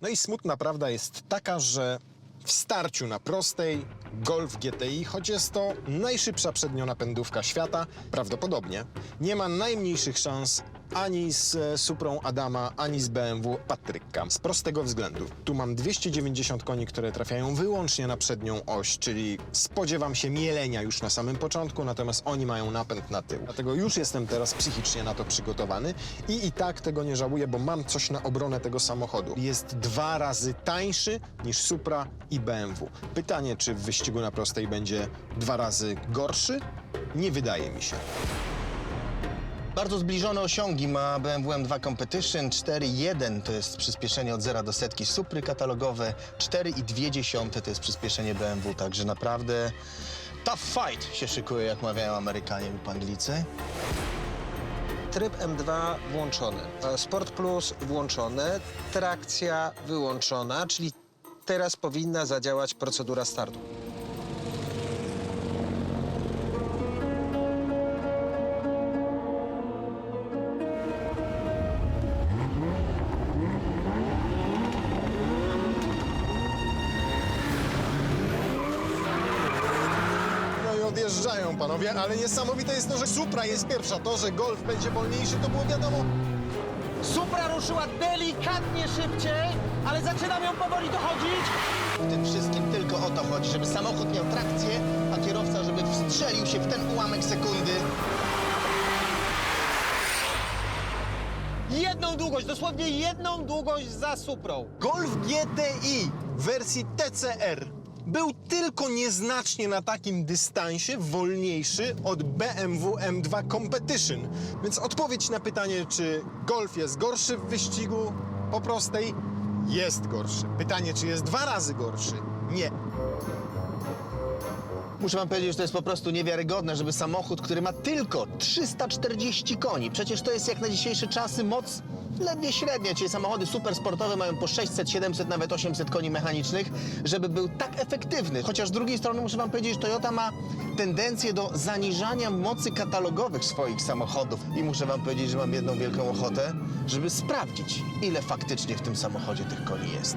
No i smutna prawda jest taka, że w starciu na prostej Golf GTI, choć jest to najszybsza przednionapędówka świata, prawdopodobnie nie ma najmniejszych szans ani z e, Suprą Adama, ani z BMW Patryka. Z prostego względu. Tu mam 290 koni, które trafiają wyłącznie na przednią oś, czyli spodziewam się mielenia już na samym początku, natomiast oni mają napęd na tył. Dlatego już jestem teraz psychicznie na to przygotowany i i tak tego nie żałuję, bo mam coś na obronę tego samochodu. Jest dwa razy tańszy niż Supra i BMW. Pytanie, czy w wyścigu na prostej będzie dwa razy gorszy? Nie wydaje mi się. Bardzo zbliżone osiągi ma BMW M2 Competition. 4.1 to jest przyspieszenie od 0 do setki. Supry katalogowe, 4,2 to jest przyspieszenie BMW, także naprawdę tough fight się szykuje, jak mawiają Amerykanie lub Anglicy. Tryb M2 włączony, e, Sport Plus włączone, trakcja wyłączona, czyli teraz powinna zadziałać procedura startu. Panowie, ale niesamowite jest to, że Supra jest pierwsza. To, że Golf będzie wolniejszy, to było wiadomo. Supra ruszyła delikatnie szybciej, ale zaczynam ją powoli dochodzić. W tym wszystkim tylko o to chodzi, żeby samochód miał trakcję, a kierowca, żeby wstrzelił się w ten ułamek sekundy. Jedną długość, dosłownie jedną długość za Suprą. Golf GTI w wersji TCR był tylko nieznacznie na takim dystansie wolniejszy od BMW M2 Competition. Więc odpowiedź na pytanie, czy Golf jest gorszy w wyścigu po prostej, jest gorszy. Pytanie, czy jest dwa razy gorszy? Nie. Muszę wam powiedzieć, że to jest po prostu niewiarygodne, żeby samochód, który ma tylko 340 koni, przecież to jest jak na dzisiejsze czasy moc ledwie średnia, czyli samochody supersportowe mają po 600, 700, nawet 800 koni mechanicznych, żeby był tak efektywny. Chociaż z drugiej strony muszę wam powiedzieć, że Toyota ma tendencję do zaniżania mocy katalogowych swoich samochodów. I muszę wam powiedzieć, że mam jedną wielką ochotę, żeby sprawdzić, ile faktycznie w tym samochodzie tych koni jest.